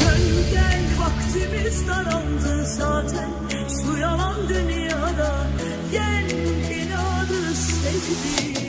Dön gel vaktimiz daraldı zaten Şu yalan dünyada Gel inadı sevdik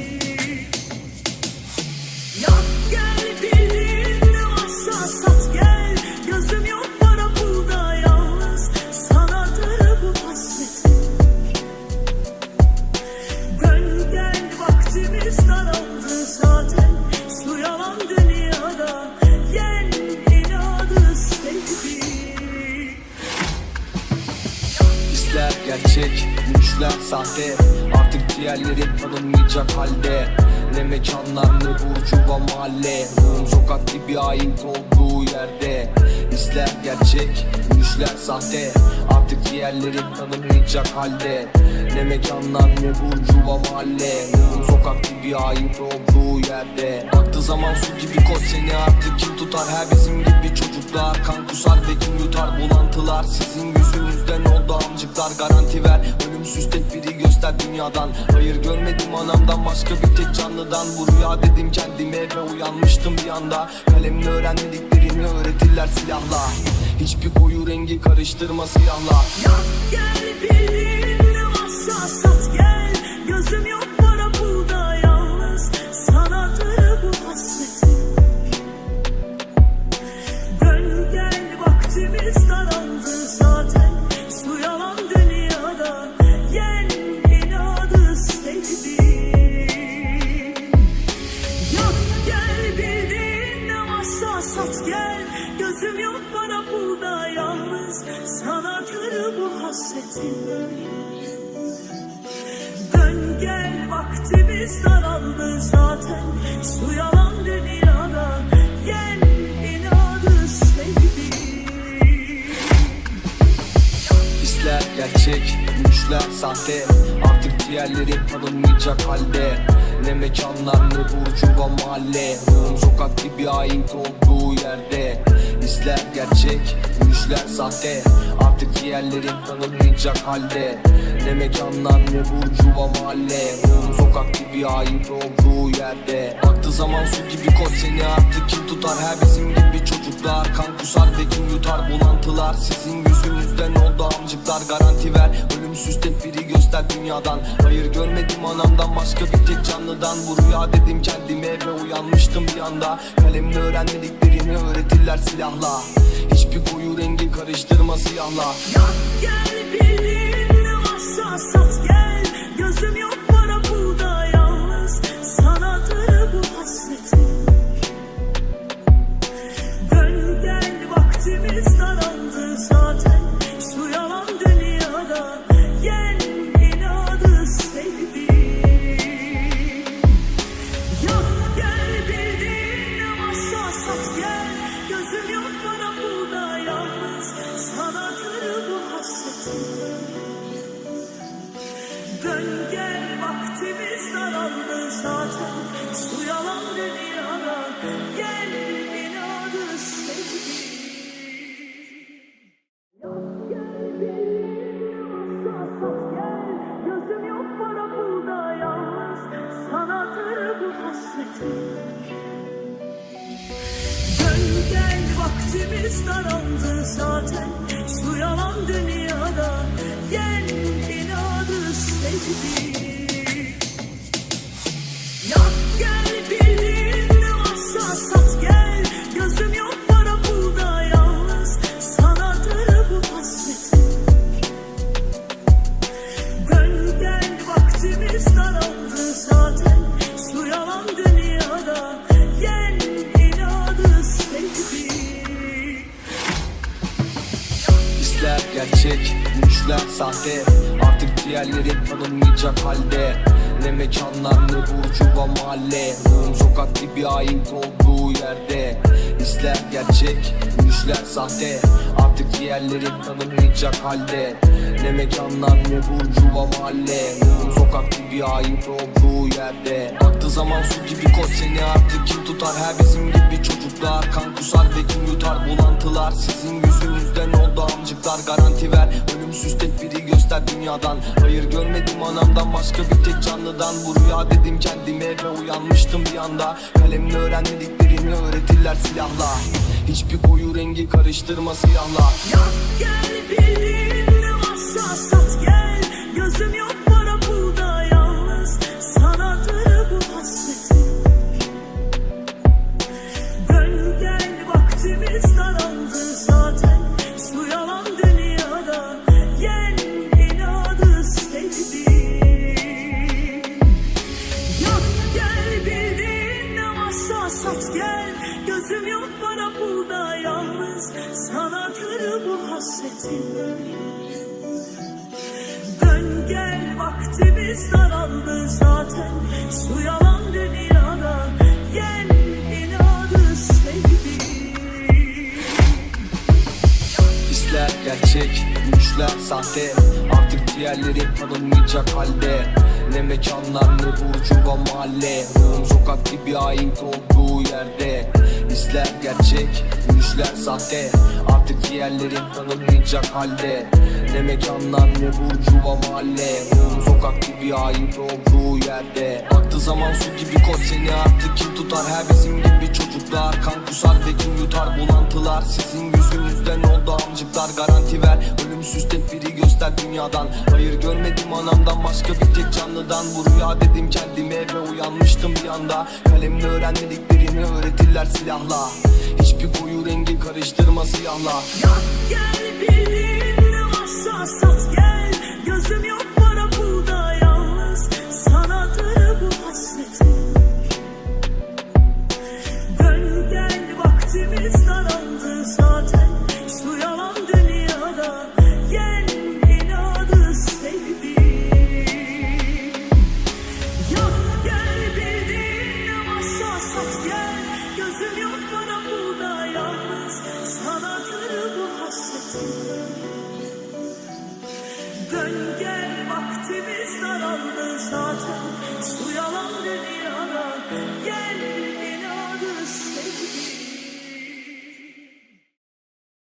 gerçek, müşler sahte. Artık diğerleri tanınmayacak halde. Ne mekanlar ne burcuva mahalle. Ruhum sokak gibi ait olduğu yerde. İşler gerçek, müşler sahte. Artık diğerleri tanınmayacak halde. Ne mekanlar ne burcuva mahalle. Ruhum sokak gibi ait olduğu yerde. Aktı zaman su gibi koş seni artık kim tutar? Her bizim gibi çocuklar kan kusar ve kim yutar? Bulantılar sizin yüzünüzden amcıklar Garanti ver. Ölümsüz tek biri göster dünyadan. Hayır görmedim anamdan başka bir tek canlıdan. Bu rüya dedim kendime ve uyanmıştım bir anda. Kalemle öğrenmediklerini öğretirler silahla. Hiçbir koyu rengi karıştırma siyahla. Yak gel ne varsa sat gel. Gözüm yok sat gel Gözüm yok bana burada yalnız. Sanadır bu hasretim Dön gel vaktimiz daraldı zaten. Şu yalan dünyada Gel inadı İşler gerçek, müşler sahte. Artık diğerleri tanınmayacak halde Ne mekanlar ne burcuva mahalle. Ruhum sokak gibi ait olduğu yerde. İşler gerçek, müşler sahte. Artık diğerleri tanınmayacak halde. Ne mekanlar ne burcuva mahalle. Ruhum sokak gibi ait olduğu yerde. Aktı zaman su gibi koş seni artık kim tutar? Her bizim gibi çocuklar kan kusar ve kim yutar? Bulantılar sizin yüzünüzden oldu amcıklar. Garanti ver ölümsüz tek biri göster dünyadan. Hayır görmedim anamdan başka bir tek canlıdan. Bu rüya dedim kendime ve uyanmıştım bir anda. Kalemle öğrenmediklerini öğretirler silahla. Hiçbir koyu rengi karıştırma siyahla. Yak gel bildiğin daraldı zaten Şu yalan dünyada Gel inadı sevdik Gözüm yok para pulda yalnız Sanadır bu hasretim Dön gel vaktimiz daraldı zaten Şu yalan dünyada Gel inadı sevdik İşler gerçek, müşler sahte. Artık diğerleri tanınmayacak halde. Ne mekanlar ne burcuva mahalle. Ruhum sokak gibi ait olduğu yerde İşler gerçek, müşler sahte. Artık diğerleri tanınmayacak halde. Ne mekanlar ne burcuva mahalle. Ruhum sokak gibi ait olduğu yerde. Aktı zaman su gibi koş seni artık kim tutar? Her bizim gibi çocuklar kan kusar ve kim yutar? Bulantılar sizin yüzünüzden oldu amcıklar. Garanti ver ölümsüz tek biri göster dünyadan. Hayır görmedim anamdan başka bir tek canlıdan. Bu rüya dedim kendime ve uyanmıştım bir anda. Kalemle öğrenmediklerini öğretirler silahla. Hiçbir koyu rengi karıştırma siyahla. Yak gel bildiğin varsa sat gel. Gözüm yok sat gel Gözüm yok bana burada yalnız. Sanadır bu hasretim. Dön gel vaktimiz daraldı zaten. Şu yalan dünyada Gel inadı sevdim Hisler gerçek, güçler sahte. Artık diğerleri tanınmayacak halde Ne mekanlar ne burcuva mahalle? Ruhum sokak gibi ait olduğu yerde. Hisler gerçek, güçler sahte. Artık diğerleri tanınmayacak halde. Ne mekanlar ne burcuva mahalle? Ruhum sokak gibi ait olduğu yerde. Baktı zaman su gibi koş seni artık kim tutar? Her bizim gibi çocuklar Kan kusar ve kim yutar? Bulantılar Sizin yüzünüzden oldu amcıklar. Garanti ver ölümsüz tedbiri göster dünyadan. Hayır görmedim anamdan başka bir tek canlıdan. Bu rüya dedim kendime ve uyanmıştım bir anda. Kalemle öğrenmediklerini öğretirler silahla. Hiçbir koyu rengi karıştırma siyahla. Yak gel ne varsa Dön gel vaktimiz daraldı zaten. Şu yalan dünyada Gel